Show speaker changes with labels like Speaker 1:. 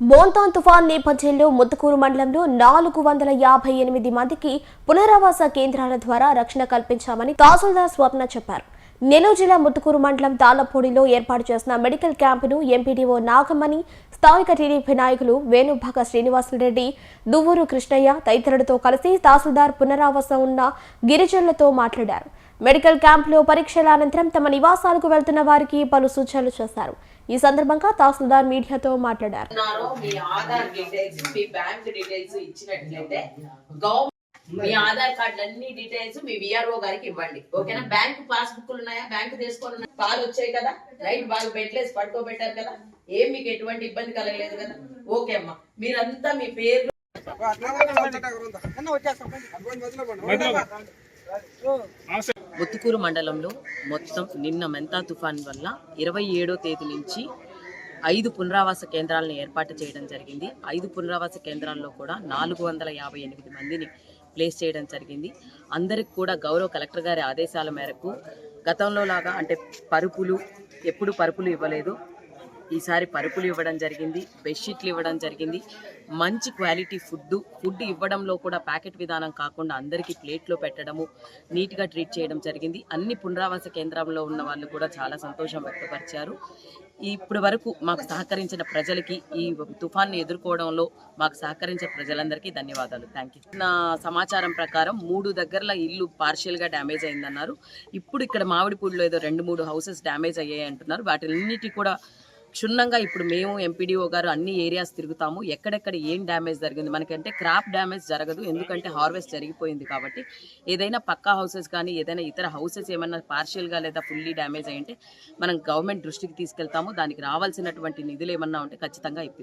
Speaker 1: మోంతాన్ తుఫాన్ నేపథ్యంలో ముత్తుకూరు మండలంలో నాలుగు వందల యాభై ఎనిమిది మందికి పునరావాస కేంద్రాల ద్వారా రక్షణ కల్పించామని తహసీల్దార్ స్వప్న చెప్పారు. నెల్లూరు జిల్లా ముత్తుకూరు మండలం తాళ్ళపూడిలో ఏర్పాటు చేసిన మెడికల్ క్యాంపును ఎంపీడీఓ నాగమణి స్థానిక టీడీపీ నాయకులు వేణుభాగ శ్రీనివాసులరెడ్డి దువ్వూరు కృష్ణయ్య తదితరులతో కలిసి తహసీల్దార్ పునరావాసం ఉన్న గిరిజనులతో మాట్లాడారు. మెడికల్ క్యాంపులో పరీక్షల అనంతరం తమ నివాసాలకు వెళ్తున్న వారికి పలు సూచనలు చేశారు. ఈ సందర్భంగా తహసీల్దార్ మీడియాతో మాట్లాడారు.
Speaker 2: మీ ఆధార్ డీటెయిల్స్ మీ బ్యాంక్ డీటెయిల్స్ ఇచ్చినట్లయితే మీ ఆధార్ కార్డు అన్ని డీటెయిల్స్ మీ విఆర్ఓ గారికి ఇవ్వండి. ఓకేనా? బ్యాంక్ పాస్ బుక్లు ఉన్నాయా? బ్యాంక్ తీసుకొని? పాలు వచ్చాయి కదా? రైట్? వాళ్ళు బెడ్లేసి పడుకోబెట్టారు కదా? ఏం మీకు ఎటువంటి ఇబ్బంది కలగలేదు కదా? ఓకే అమ్మా. మీరంతా మీ పేర్లు ముత్తుకూరు మండలంలో మొత్తం నిన్న మెంతా తుఫాన్ వల్ల ఇరవై ఏడో తేదీ నుంచి ఐదు పునరావాస కేంద్రాలను ఏర్పాటు చేయడం జరిగింది. ఐదు పునరావాస కేంద్రాల్లో కూడా నాలుగు వందల యాభై ఎనిమిది మందిని ప్లేస్ చేయడం జరిగింది. అందరికి కూడా గౌరవ కలెక్టర్ గారి ఆదేశాల మేరకు గతంలో లాగా అంటే పరుపులు ఎప్పుడు పరుపులు ఇవ్వలేదు. ఈసారి పరుపులు ఇవ్వడం జరిగింది బెడ్షీట్లు ఇవ్వడం జరిగింది. మంచి క్వాలిటీ ఫుడ్ ఫుడ్ ఇవ్వడంలో కూడా ప్యాకెట్ విధానం కాకుండా అందరికీ ప్లేట్లో పెట్టడము నీట్గా ట్రీట్ చేయడం జరిగింది. అన్ని పునరావాస కేంద్రంలో ఉన్న వాళ్ళు కూడా చాలా సంతోషం వ్యక్తపరిచారు. ఇప్పటి వరకు మాకు సహకరించిన ప్రజలకి ఈ తుఫాన్ని ఎదుర్కోవడంలో మాకు సహకరించిన ప్రజలందరికీ ధన్యవాదాలు. థ్యాంక్ యూ నా సమాచారం ప్రకారం మూడు దగ్గరలో ఇల్లు పార్షియల్గా డ్యామేజ్ అయిందన్నారు. ఇప్పుడు ఇక్కడ మామిడిపూడిలో ఏదో రెండు మూడు హౌసెస్ డ్యామేజ్ అయ్యాయి అంటున్నారు. వాటిన్నిటి కూడా క్షుణ్ణంగా ఇప్పుడు మేము ఎంపీడీఓ గారు అన్ని ఏరియాస్ తిరుగుతాము. ఎక్కడెక్కడ ఏం డ్యామేజ్ జరిగింది? మనకంటే క్రాప్ డ్యామేజ్ జరగదు. ఎందుకంటే హార్వెస్ట్ జరిగిపోయింది కాబట్టి ఏదైనా పక్కా హౌసెస్ కానీ ఏదైనా ఇతర హౌసెస్ ఏమైనా పార్షియల్గా లేదా ఫుల్లీ డ్యామేజ్ అయ్యింటే మనం గవర్నమెంట్ దృష్టికి తీసుకెళ్తాము. దానికి రావాల్సినటువంటి నిధులు ఏమన్నా ఉంటే ఖచ్చితంగా ఇప్పిస్తాము